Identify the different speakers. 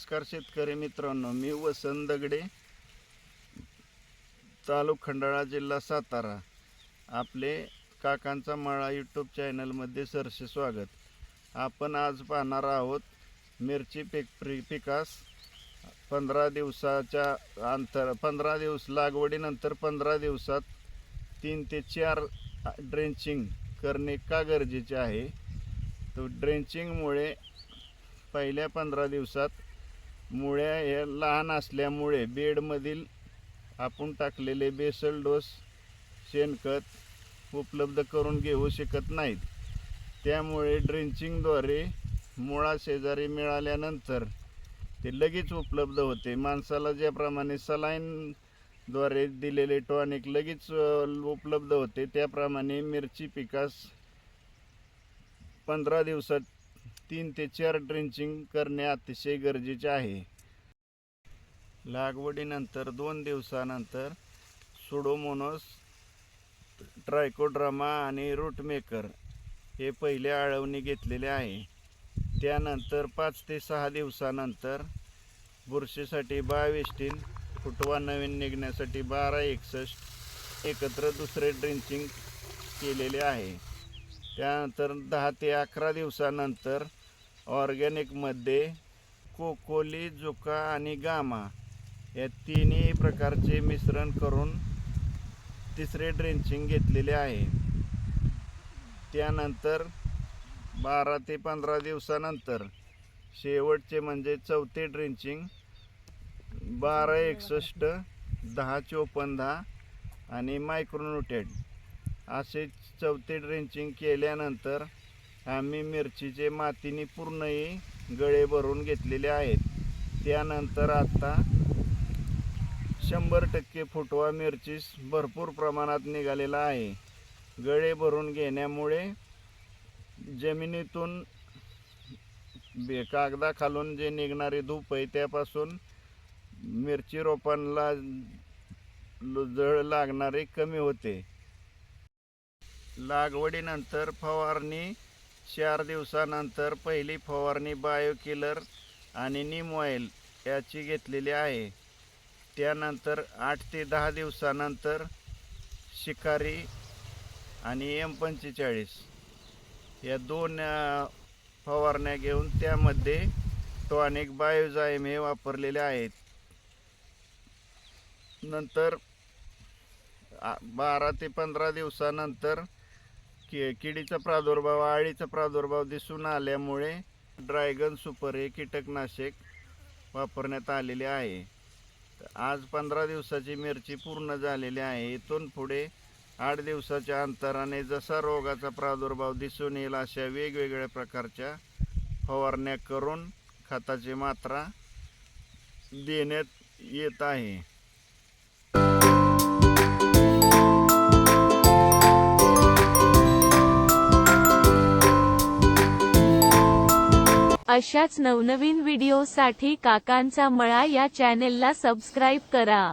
Speaker 1: नमस्कार शेतकरी मित्रांनो मी वसंत दगडे तालुक खंडाळा जिल्हा सातारा. आपले काकांचा मळा यूट्यूब चॅनलमध्ये सरसे स्वागत. आपण आज पाहणार आहोत मिरची पिक प्रि- पिकास पंधरा दिवसाच्या अंतर पंधरा दिवस लागवडीनंतर पंधरा दिवसात तीन ते चार ड्रेंचिंग करणे का गरजेचे आहे? तो ड्रेंचिंगमुळे पहिल्या पंधरा दिवसात मुळ्या हे लहान असल्यामुळे बेडमधील आपण टाकलेले बेसल डोस शेणखत उपलब्ध करून घेऊ शकत नाहीत. त्यामुळे ड्रेंचिंगद्वारे मुळा शेजारी मिळाल्यानंतर ते लगेच उपलब्ध होते. माणसाला ज्याप्रमाणे सलाईनद्वारे दिलेले टॉनिक लगेच उपलब्ध होते. त्याप्रमाणे मिरची पिकास पंधरा दिवसात तीन ते चार ड्रेंचिंग करणे अतिशय गरजेचे आहे. लागवडीनंतर दोन दिवसानंतर सुडोमोनोस ट्रायकोड्रामा आणि रूटमेकर हे पहिले आळवणी घेतलेले आहे. त्यानंतर पाच ते सहा दिवसानंतर बुरशीसाठी बावेस्टीन फुटवा नवीन निघण्यासाठी बारा एकसष्ट एकत्र दुसरे ड्रिंचिंग केलेले आहे. त्यानंतर दहा ते अकरा दिवसानंतर ऑर्गॅनिकमध्ये कोकोली जुका आणि गामा या तिन्ही प्रकारचे मिश्रण करून तिसरे ड्रेंचिंग घेतलेले आहे. त्यानंतर बारा ते पंधरा दिवसानंतर शेवटचे म्हणजे चौथे ड्रेंचिंग बारा एकसष्ट दहा चोपन्न दहा आणि मायक्रोन्युटेड असे चौथे ड्रेंचिंग केल्यानंतर आम्ही मिरचीचे मातीने पूर्णही गळे भरून घेतलेले आहेत. त्यानंतर आता शंभर टक्के फुटवा मिरचीस भरपूर प्रमाणात निघालेला आहे. गळे भरून घेण्यामुळे जमिनीतून बे कागदाखालून जे निघणारे धूप आहे त्यापासून मिरची रोपांना जळ लागणारे कमी होते. लागवडीनंतर फवारणी चार दिवसानंतर पहिली फवारणी बायोकिलर आणि नीम ऑइल याची घेतलेली आहे. त्यानंतर आठ ते दहा दिवसानंतर शिकारी आणि एम पंचेचाळीस या दोन फवारण्या घेऊन त्यामध्ये टॉनिक बायोजायम हे वापरलेले आहेत. नंतर बारा ते पंधरा दिवसानंतर कि किडीचा प्रादुर्भाव आळीचा प्रादुर्भाव दिसून आल्यामुळे ड्रॅगन सुपर हे कीटकनाशक वापरण्यात आलेले आहे. आज पंधरा दिवसाची मिरची पूर्ण झालेली आहे. इथून पुढे आठ दिवसाच्या अंतराने जसा रोगाचा प्रादुर्भाव दिसून येईल अशा वेगवेगळ्या प्रकारच्या फवारण्या करून खताची मात्रा देण्यात येत आहे.
Speaker 2: अशाच नवनवीन व्हिडिओसाठी काकांचा मळा या चॅनेलला सबस्क्राईब करा.